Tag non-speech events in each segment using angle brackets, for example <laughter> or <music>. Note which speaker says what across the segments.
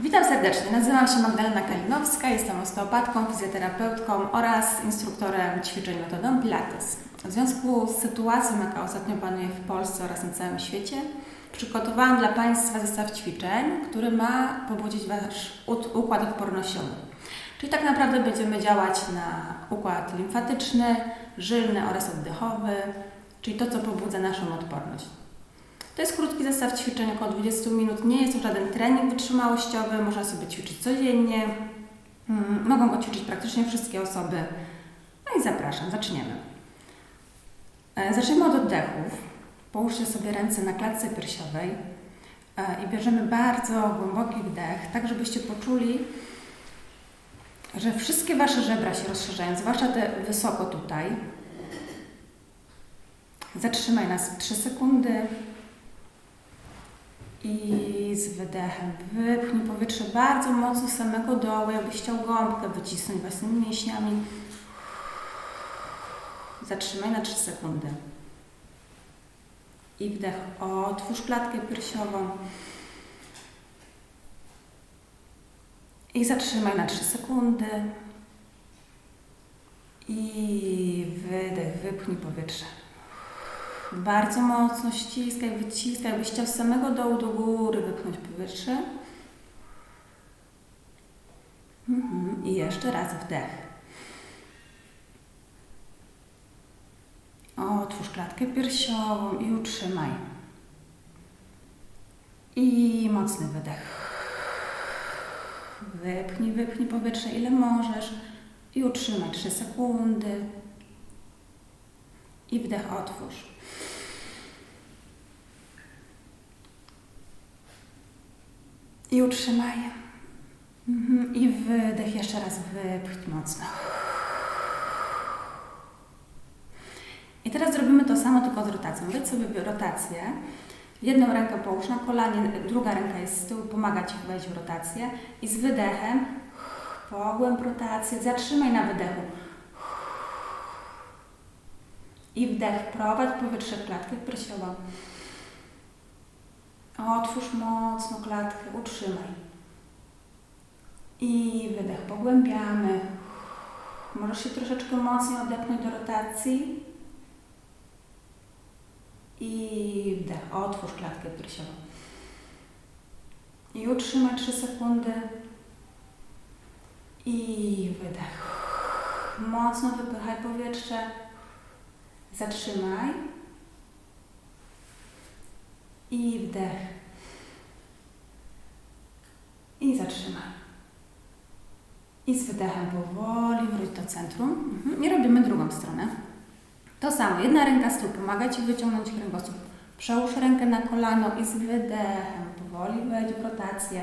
Speaker 1: Witam serdecznie. Nazywam się Magdalena Kalinowska, jestem osteopatką, fizjoterapeutką oraz instruktorem ćwiczeń metodą Pilates. W związku z sytuacją, jaka ostatnio panuje w Polsce oraz na całym świecie, przygotowałam dla Państwa zestaw ćwiczeń, który ma pobudzić Wasz układ odpornościowy. Czyli tak naprawdę będziemy działać na układ limfatyczny, żylny oraz oddechowy, czyli to, co pobudza naszą odporność. To jest krótki zestaw ćwiczeń, około 20 minut. Nie jest to żaden trening wytrzymałościowy, można sobie ćwiczyć codziennie. Mm, Mogą go ćwiczyć praktycznie wszystkie osoby. No i zapraszam, zaczniemy. E, Zaczniemy od oddechów. Połóżcie sobie ręce na klatce piersiowej e, i bierzemy bardzo głęboki wdech, tak żebyście poczuli, że wszystkie Wasze żebra się rozszerzają, zwłaszcza te wysoko tutaj. Zatrzymaj nas 3 sekundy. I z wydechem wypchnij powietrze bardzo mocno z samego dołu, jakbyś chciał gąbkę wycisnąć własnymi mięśniami. Zatrzymaj na 3 sekundy. I wdech. Otwórz klatkę piersiową. I zatrzymaj na 3 sekundy. I wydech. Wypchnij powietrze. Bardzo mocno ściskaj, wyciskaj, jakbyś chciał z samego dołu do góry wypchnąć powietrze. Mhm. I jeszcze raz wdech. Otwórz klatkę piersiową i utrzymaj. I mocny wydech. Wypchnij, wypchnij powietrze ile możesz i utrzymaj 3 sekundy. I wdech otwórz. I utrzymaj. Mhm. I wydech, jeszcze raz wypchnij mocno. I teraz zrobimy to samo, tylko z rotacją. Weź sobie rotację. Jedną rękę połóż na kolanie, druga ręka jest z tyłu, pomaga Ci wejść w rotację. I z wydechem pogłęb rotację, zatrzymaj na wydechu. I wdech, prowadź powietrze w klatkę piersiową. Otwórz mocno klatkę, utrzymaj. I wydech, pogłębiamy. Możesz się troszeczkę mocniej odepchnąć do rotacji. I wdech, otwórz klatkę piersiową. I utrzymaj 3 sekundy. I wydech. Mocno wypychaj powietrze. Zatrzymaj. I wdech. I zatrzymaj. I z wydechem powoli wróć do centrum. Mhm. I robimy drugą stronę. To samo. Jedna ręka tyłu pomaga Ci wyciągnąć kręgosłup. Przełóż rękę na kolano i z wydechem powoli wejdź w rotację.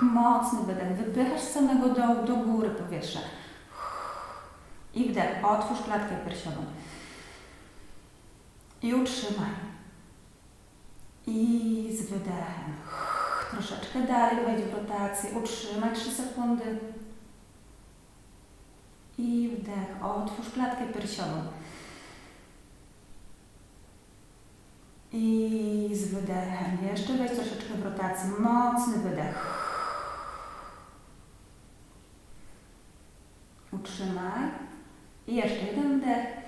Speaker 1: Mocny wydech. Wypychasz z samego dołu do góry powietrze. I wdech. Otwórz klatkę piersiową. I utrzymaj. I z wydechem. Troszeczkę dalej wejdź w rotację. Utrzymaj 3 sekundy. I wdech. Otwórz klatkę piersiową. I z wydechem. Jeszcze wejdź troszeczkę w rotację. Mocny wydech. Utrzymaj. I jeszcze jeden wdech.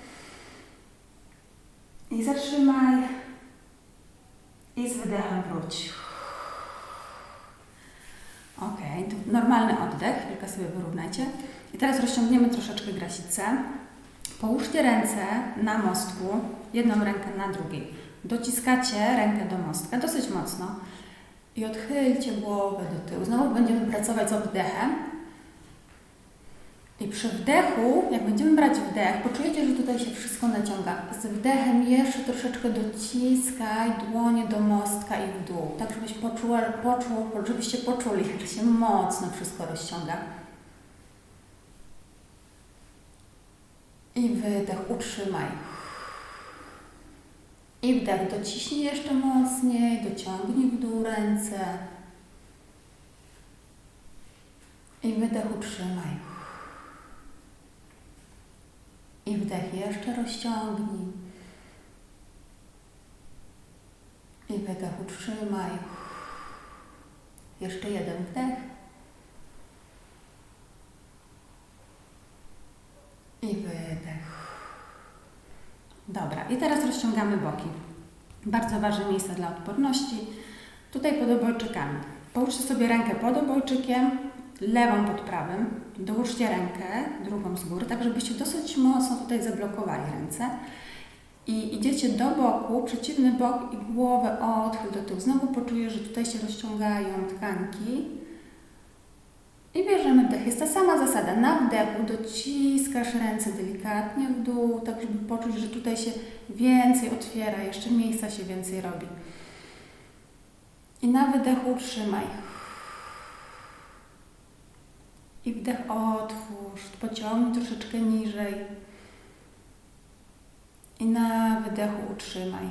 Speaker 1: I zatrzymaj. I z wydechem wróć. Ok, to normalny oddech, tylko sobie wyrównajcie. I teraz rozciągniemy troszeczkę grasicę. Połóżcie ręce na mostku, jedną rękę na drugiej. Dociskacie rękę do mostka dosyć mocno i odchylcie głowę do tyłu. Znowu będziemy pracować z oddechem. I przy wdechu, jak będziemy brać wdech, poczujecie, że tutaj się wszystko naciąga. Z wdechem jeszcze troszeczkę dociskaj dłonie do mostka i w dół, tak żebyś poczuła, poczuł, żebyście poczuli, jak się mocno wszystko rozciąga. I wydech, utrzymaj. I wdech, dociśnij jeszcze mocniej, dociągnij w dół ręce. I wydech, utrzymaj. I wdech jeszcze rozciągnij. I wydech utrzymaj. Jeszcze jeden wdech. I wydech. Dobra, i teraz rozciągamy boki. Bardzo ważne miejsce dla odporności. Tutaj pod obojczykami. Połóżcie sobie rękę pod obojczykiem, lewą pod prawym. Dołóżcie rękę, drugą z góry, tak żebyście dosyć mocno tutaj zablokowali ręce. I idziecie do boku, przeciwny bok i głowę odchyl do tyłu. Znowu poczujesz, że tutaj się rozciągają tkanki. I bierzemy wdech. Jest ta sama zasada. Na wdechu dociskasz ręce delikatnie w dół, tak żeby poczuć, że tutaj się więcej otwiera, jeszcze miejsca się więcej robi. I na wydechu utrzymaj. I wdech otwórz, pociągnij troszeczkę niżej. I na wydechu utrzymaj.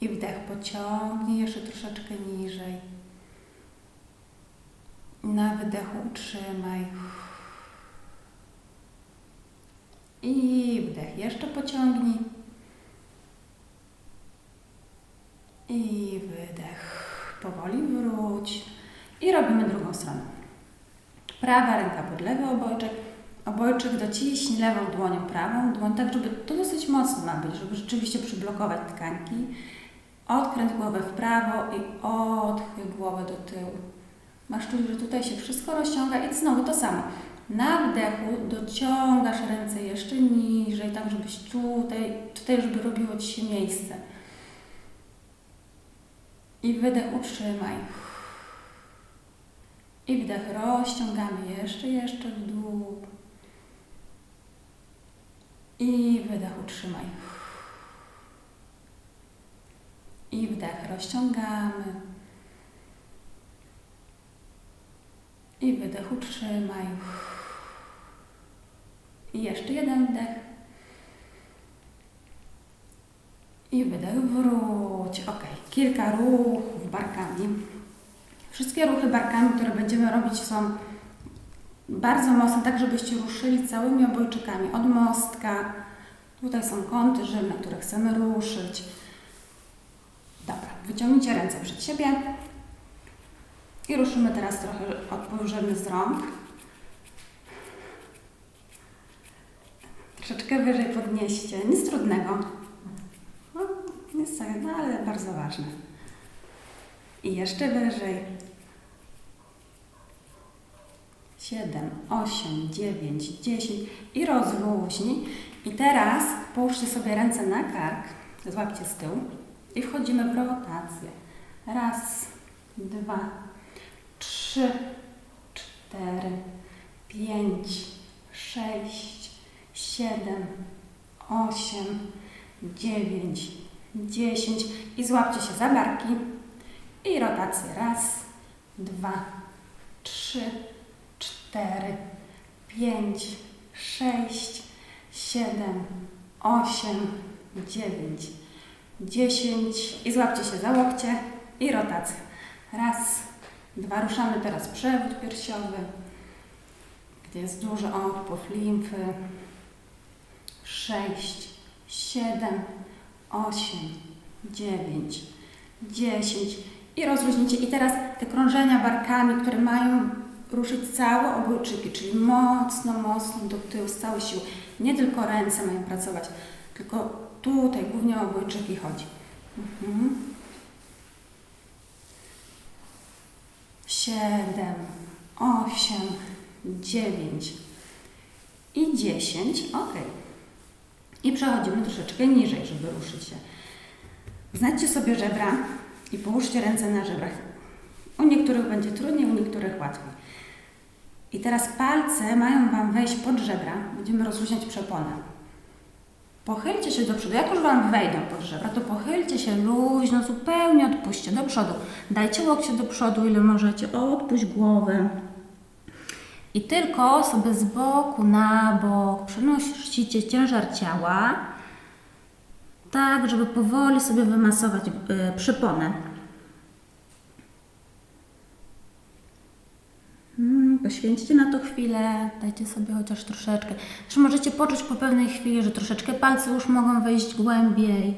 Speaker 1: I wdech pociągnij jeszcze troszeczkę niżej. I na wydechu utrzymaj. I wdech jeszcze pociągnij. I wydech. Powoli wróć. I robimy drugą stronę. Prawa ręka pod lewy obojczyk. Obojczyk dociśnij lewą dłonią prawą dłoń, tak żeby to dosyć mocno ma być, żeby rzeczywiście przyblokować tkanki. Odkręć głowę w prawo i odchyl głowę do tyłu. Masz czuć, że tutaj się wszystko rozciąga i znowu to samo. Na wdechu dociągasz ręce jeszcze niżej, tak żebyś tutaj, tutaj żeby robiło Ci się miejsce. I wydech utrzymaj. I wdech rozciągamy jeszcze, jeszcze w dół. I wydech utrzymaj. I wdech rozciągamy. I wydech utrzymaj. I jeszcze jeden wdech. I wydech wróć. Ok. Kilka ruchów barkami. Wszystkie ruchy barkami, które będziemy robić są bardzo mocne, tak żebyście ruszyli całymi obojczykami od mostka. Tutaj są kąty żylne, które chcemy ruszyć. Dobra, wyciągnijcie ręce przed siebie. I ruszymy teraz trochę odpożymy z rąk. Troszeczkę wyżej podnieście, nic trudnego. No, jest no ale bardzo ważne. I jeszcze wyżej. 7, 8, 9, 10 i rozluźnij. I teraz połóżcie sobie ręce na kark, złapcie z tyłu i wchodzimy w rotację. Raz, dwa, trzy, cztery, pięć, sześć, siedem, osiem, dziewięć, dziesięć i złapcie się za barki i rotację. Raz, dwa, trzy, cztery, pięć, sześć, siedem, osiem, dziewięć, dziesięć i złapcie się za łokcie i rotacja. Raz, dwa. Ruszamy teraz przewód piersiowy, gdzie jest duży odpływ limfy. Sześć, siedem, osiem, dziewięć, dziesięć i rozluźnijcie. I teraz te krążenia barkami, które mają ruszyć całe obojczyki, czyli mocno, mocno do tyłu, z całej siły. Nie tylko ręce mają pracować, tylko tutaj głównie o obojczyki chodzi. Mhm. Siedem, osiem, dziewięć i dziesięć. Ok. I przechodzimy troszeczkę niżej, żeby ruszyć się. Znajdźcie sobie żebra i połóżcie ręce na żebrach. U niektórych będzie trudniej, u niektórych łatwiej. I teraz palce mają Wam wejść pod żebra. Będziemy rozluźniać przeponę. Pochylcie się do przodu. Jak już Wam wejdą pod żebra, to pochylcie się luźno, zupełnie odpuśćcie do przodu. Dajcie łokcie do przodu, ile możecie. Odpuść głowę. I tylko sobie z boku na bok przenosicie ciężar ciała, tak, żeby powoli sobie wymasować yy, przyponę. Poświęćcie na to chwilę, dajcie sobie chociaż troszeczkę. Czy możecie poczuć po pewnej chwili, że troszeczkę palce już mogą wejść głębiej.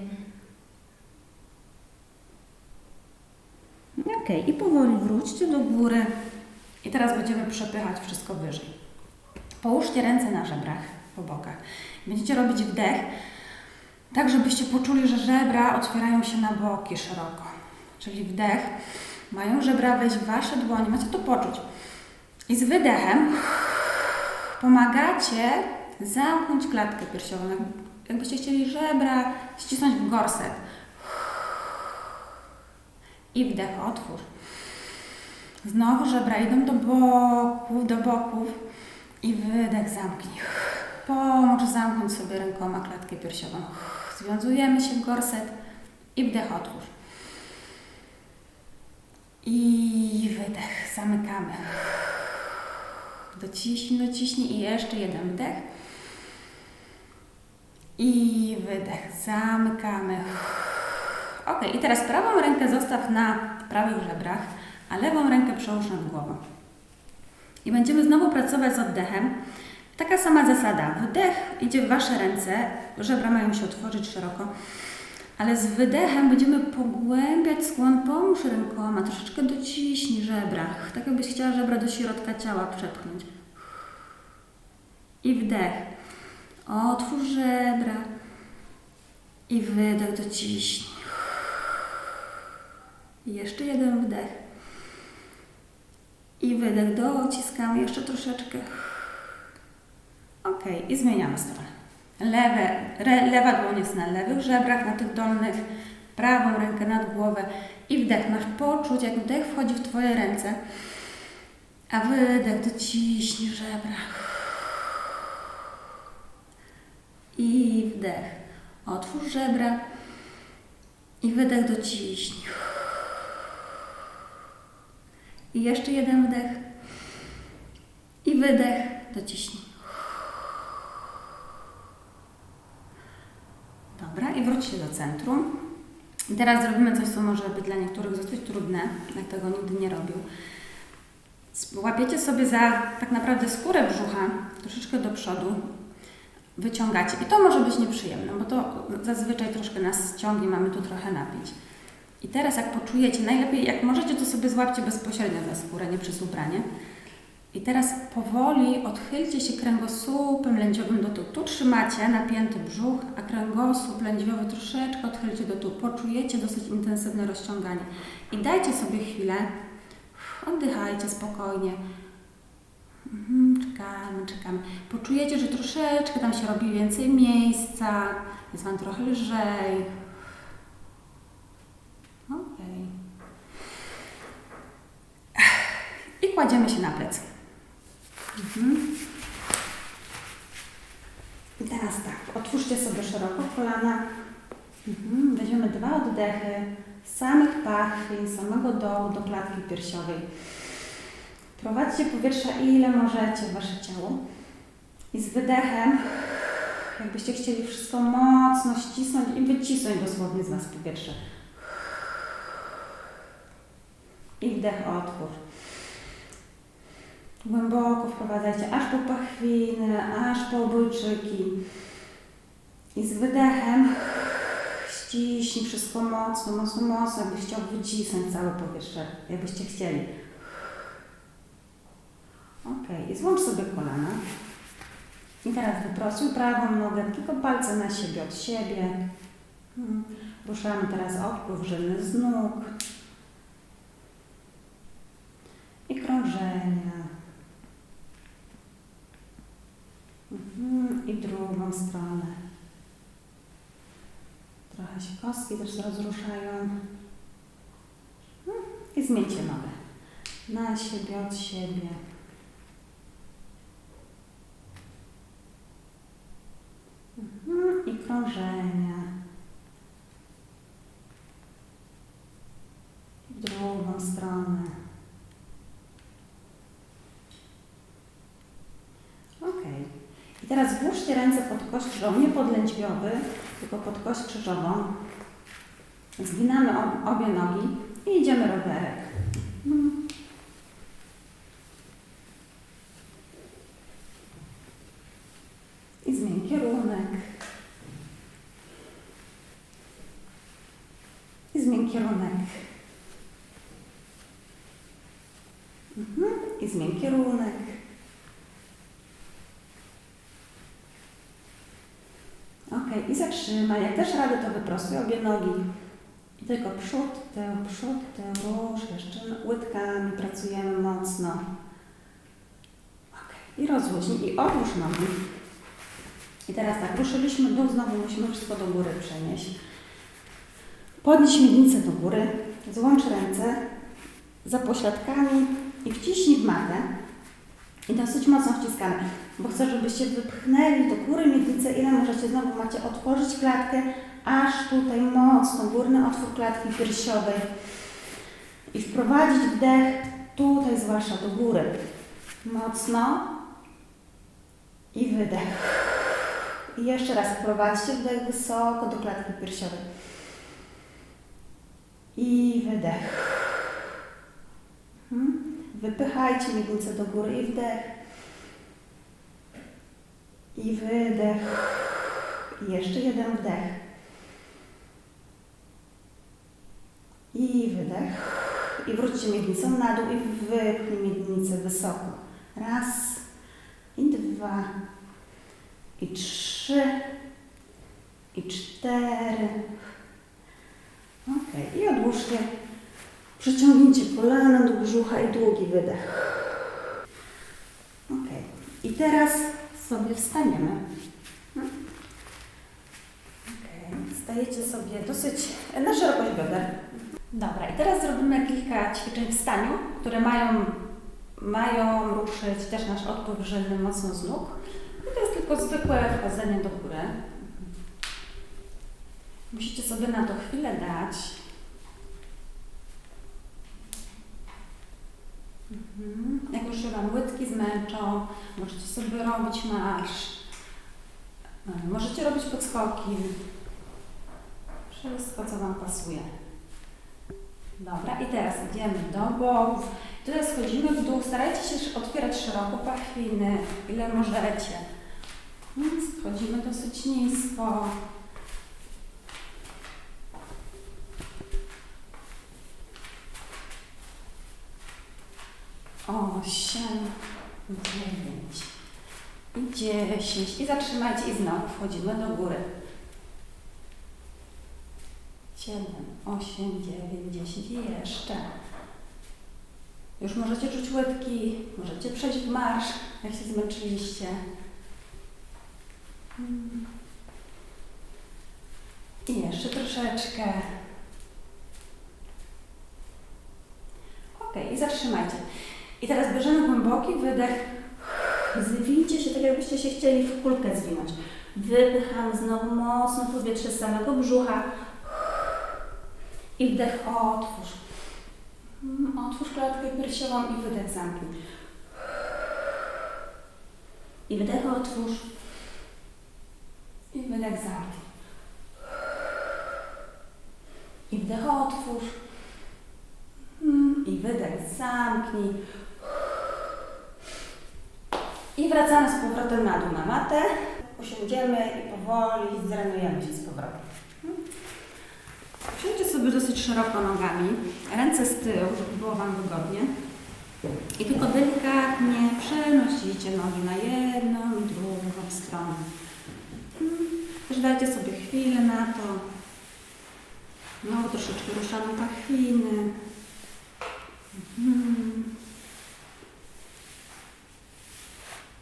Speaker 1: Ok, i powoli wróćcie do góry. I teraz będziemy przepychać wszystko wyżej. Połóżcie ręce na żebrach, po bokach. Będziecie robić wdech, tak żebyście poczuli, że żebra otwierają się na boki szeroko. Czyli wdech, mają żebra wejść w Wasze dłonie, macie to poczuć. I z wydechem pomagacie zamknąć klatkę piersiową. Jak- Jakbyście chcieli żebra ścisnąć w gorset. I wdech, otwórz. Znowu żebra idą do boków, do boków. I wydech, zamknij. Pomóż zamknąć sobie rękoma klatkę piersiową. Związujemy się w gorset i wdech, otwórz. I wydech, zamykamy. Dociśnij, dociśnij i jeszcze jeden wdech. I wydech, zamykamy. Ok, i teraz prawą rękę zostaw na prawych żebrach, a lewą rękę przełóż nad głową. I będziemy znowu pracować z oddechem. Taka sama zasada. Wdech idzie w Wasze ręce, żebra mają się otworzyć szeroko, ale z wydechem będziemy pogłębiać skłon. Pomóż rękoma, troszeczkę dociśnij żebra, tak jakbyś chciała żebra do środka ciała przepchnąć. I wdech. Otwórz żebra. I wydech dociśnij. Jeszcze jeden wdech. I wydech dociskamy jeszcze troszeczkę. Ok, i zmieniamy stronę. Lewe, re, lewa dłoń jest na lewych żebrach, na tych dolnych, prawą rękę nad głowę i wdech. Masz poczuć, jak wdech wchodzi w Twoje ręce, a wydech dociśnij żebra. I wdech. Otwórz żebra i wydech dociśnij. I jeszcze jeden wdech. I wydech dociśnij. Dobra, i wróćcie do centrum. I teraz zrobimy coś, co może być dla niektórych dosyć trudne, jak tego nigdy nie robił. Łapiecie sobie za tak naprawdę skórę brzucha, troszeczkę do przodu, wyciągacie. I to może być nieprzyjemne, bo to zazwyczaj troszkę nas ciągnie, mamy tu trochę napić. I teraz jak poczujecie, najlepiej jak możecie, to sobie złapcie bezpośrednio za skórę, nie przez ubranie. I teraz powoli odchylcie się kręgosłupem lędźwiowym do tyłu. Tu trzymacie napięty brzuch, a kręgosłup lędźwiowy troszeczkę odchylcie do tyłu. Poczujecie dosyć intensywne rozciąganie. I dajcie sobie chwilę, oddychajcie spokojnie. Mhm, czekamy, czekamy. Poczujecie, że troszeczkę tam się robi więcej miejsca, jest Wam trochę lżej. Okej. I kładziemy się na plecy. Mhm. I teraz tak, otwórzcie sobie szeroko kolana. Mhm. Weźmiemy dwa oddechy z samych pachwiń, z samego dołu do klatki piersiowej. Prowadźcie powietrze ile możecie w Wasze ciało. I z wydechem, jakbyście chcieli wszystko mocno ścisnąć i wycisnąć dosłownie z Was powietrze. I wdech, otwórz. Głęboko wprowadzajcie aż po pachwiny, aż po obojczyki. I z wydechem ściśnij wszystko mocno, mocno, mocno, jakbyś chciał wycisnąć całe powietrze, jakbyście chcieli. Ok, i złącz sobie kolana. I teraz wyprostuj prawą nogę, tylko palce na siebie, od siebie. Hmm. Ruszamy teraz odpływ żylny z nóg. I krążenia. Mhm. I drugą stronę. Trochę się kostki też rozruszają. Hmm. I zmieńcie nogę. Na siebie, od siebie. Mhm. I krążenia. W drugą stronę. Ok. I teraz włóżcie ręce pod kość krzyżową, nie pod lędźwiowy, tylko pod kość krzyżową. Zginamy ob- obie nogi i idziemy rowerek. Mhm. I zmień kierunek. I zmień kierunek. Mhm. I zmień kierunek. Ok, i zatrzymaj. Jak też radę, to wyprostuj obie nogi. I tylko przód, tył, przód, tył, rusz, jeszcze łydkami pracujemy mocno. Ok, i rozluźnij i odłóż nogi. I teraz tak, ruszyliśmy dół, znowu musimy wszystko do góry przenieść. Podnieś miednicę do góry, złącz ręce za pośladkami i wciśnij w matę. I dosyć mocno wciskamy, bo chcę, żebyście wypchnęli do góry miednicę, ile możecie. Znowu macie otworzyć klatkę, aż tutaj mocno, górny otwór klatki piersiowej. I wprowadzić wdech tutaj, zwłaszcza do góry. Mocno. I wydech. I jeszcze raz wprowadźcie wdech wysoko do klatki piersiowej. I wydech. Wypychajcie miednicę do góry i wdech. I wydech. I jeszcze jeden wdech. I wydech. I wróćcie miednicą na dół i wypchnij miednicę wysoko. Raz. I dwa. I trzy. I cztery. Ok. I odłóżcie. Przeciągnijcie kolana do brzucha i długi wydech. Ok. I teraz sobie wstaniemy. Ok. Stajecie sobie dosyć na szerokość bioder. Dobra, i teraz zrobimy kilka ćwiczeń w staniu, które mają, mają ruszyć też nasz odpływ żylny mocno z nóg. I to jest tylko zwykłe wchodzenie do góry. Musicie sobie na to chwilę dać. Mhm. Jak już się Wam łydki zmęczą, możecie sobie robić marsz. E, Możecie robić podskoki. Wszystko, co Wam pasuje. Dobra, i teraz idziemy do boków. Tutaj schodzimy w dół. Starajcie się otwierać szeroko pachwiny, ile możecie. Mm, Schodzimy dosyć nisko. Osiem, dziewięć i dziesięć. I zatrzymajcie i znowu wchodzimy do góry. Siedem, osiem, dziewięć, dziesięć i jeszcze. Już możecie czuć łydki, możecie przejść w marsz, jak się zmęczyliście. I jeszcze troszeczkę. Ok, i zatrzymajcie. I teraz bierzemy głęboki wydech. Zwincie się tak, jakbyście się chcieli w kulkę zwinąć. Wypychamy znowu mocno powietrze z samego brzucha. I wdech otwórz. Mm, Otwórz klatkę piersiową i wydech zamknij. I wdech otwórz. I wydech zamknij. I wdech otwórz. Mm, I wydech zamknij. I wracamy z powrotem na dół na matę. Usiądziemy i powoli zrenujemy się z powrotem. Usiądźcie sobie dosyć szeroko nogami, ręce z tyłu, żeby było Wam wygodnie. I tylko delikatnie przenosicie nogi na jedną i drugą stronę. Hmm. Też dajcie sobie chwilę na to. Znowu troszeczkę ruszamy pachwiny. Mhm.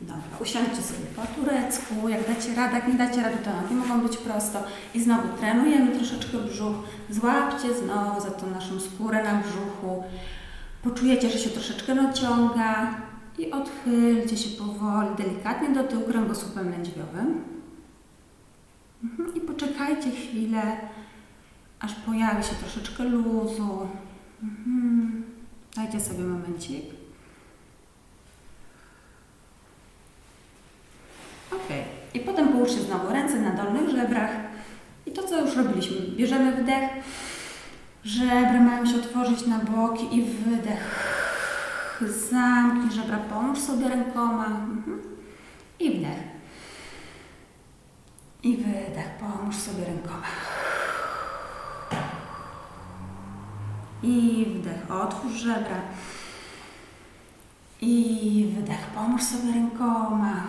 Speaker 1: Dobra, usiądźcie sobie po turecku, jak dacie radę, jak nie dacie rady, to nogi mogą być prosto. I znowu trenujemy troszeczkę brzuch, złapcie znowu za tą naszą skórę na brzuchu. Poczujecie, że się troszeczkę naciąga i odchylcie się powoli, delikatnie do tyłu kręgosłupem lędźwiowym. Mhm. I poczekajcie chwilę, aż pojawi się troszeczkę luzu. Mhm. Dajcie sobie momencik. Ok. I połóżcie znowu ręce na dolnych żebrach. I to, co już robiliśmy. Bierzemy wdech. Żebra mają się otworzyć na boki i wydech. Zamknij żebra, pomóż sobie rękoma. Mhm. I wdech. I wydech, pomóż sobie rękoma. I wdech, otwórz żebra. I wydech. Pomóż sobie rękoma.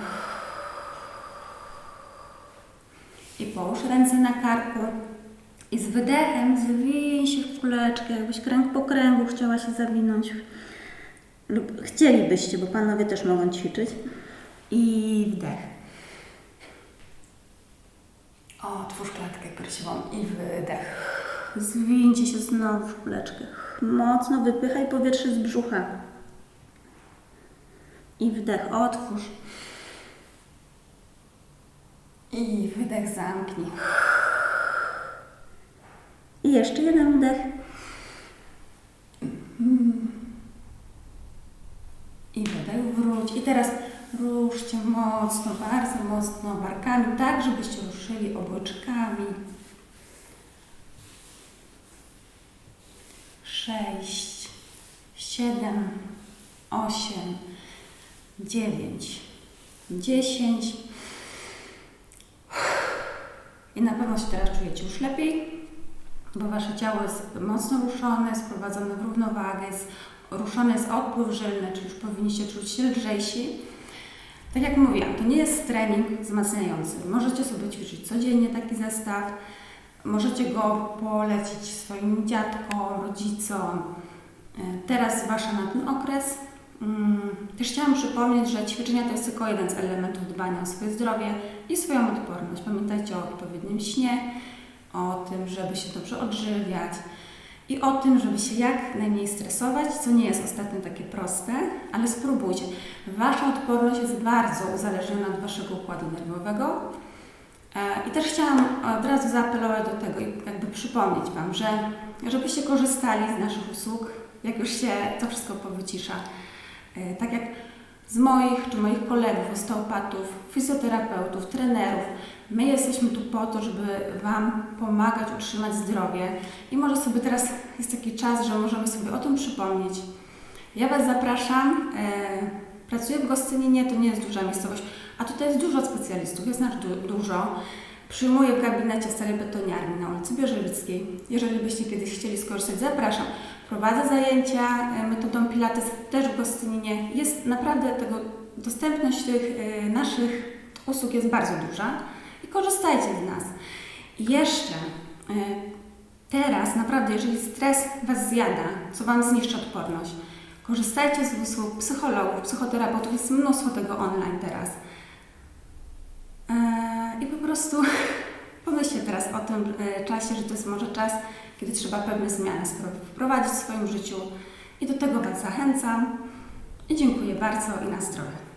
Speaker 1: I połóż ręce na karku. I z wydechem zwiń się w kuleczkę, jakbyś kręg po kręgu chciała się zawinąć. Lub chcielibyście, bo panowie też mogą ćwiczyć. I wdech. Otwórz klatkę piersiową i wydech. Zwincie się znowu w kuleczkę. Mocno wypychaj powietrze z brzucha. I wdech, otwórz. I wydech zamknij. I jeszcze jeden wdech. I wydech, wróć. I teraz ruszcie mocno, bardzo mocno barkami, tak żebyście ruszyli obłyczkami. Sześć, siedem, osiem, dziewięć, dziesięć. Na pewno się teraz czujecie już lepiej, bo Wasze ciało jest mocno ruszone, sprowadzone w równowagę, jest ruszony jest odpływ żylny, czyli już powinniście czuć się lżejsi. Tak jak mówiłam, to nie jest trening wzmacniający. Możecie sobie ćwiczyć codziennie taki zestaw, możecie go polecić swoim dziadkom, rodzicom. E, Teraz zwłaszcza na ten okres. Mm, Też chciałam przypomnieć, że ćwiczenia to jest tylko jeden z elementów dbania o swoje zdrowie i swoją odporność. Pamiętajcie o odpowiednim śnie, o tym, żeby się dobrze odżywiać i o tym, żeby się jak najmniej stresować, co nie jest ostatnio takie proste, ale spróbujcie. Wasza odporność jest bardzo uzależniona od Waszego układu nerwowego. E, I też chciałam od razu zaapelować do tego i jakby przypomnieć Wam, że żebyście korzystali z naszych usług, jak już się to wszystko powycisza. E, Tak jak z moich czy moich kolegów, osteopatów, fizjoterapeutów, trenerów, my jesteśmy tu po to, żeby Wam pomagać utrzymać zdrowie i może sobie teraz jest taki czas, że możemy sobie o tym przypomnieć. Ja Was zapraszam. E, pracuję w Gostyninie, to nie jest duża miejscowość, a tutaj jest dużo specjalistów, jest nas du- dużo. Przyjmuję w gabinecie starej betoniarni na ulicy Bierzewickiej. Jeżeli byście kiedyś chcieli skorzystać, zapraszam. Prowadzę zajęcia e, metodą Pilates też w Gostyninie. Jest naprawdę tego, dostępność tych e, naszych usług jest bardzo duża i korzystajcie z nas. I jeszcze e, teraz naprawdę, jeżeli stres Was zjada, co Wam zniszczy odporność, korzystajcie z usług psychologów, psychoterapeutów, jest mnóstwo tego online teraz. I po prostu <laughs> pomyślcie teraz o tym e, czasie, że to jest może czas, kiedy trzeba pewne zmiany wprowadzić w swoim życiu i do tego Was zachęcam. I dziękuję bardzo i na zdrowie.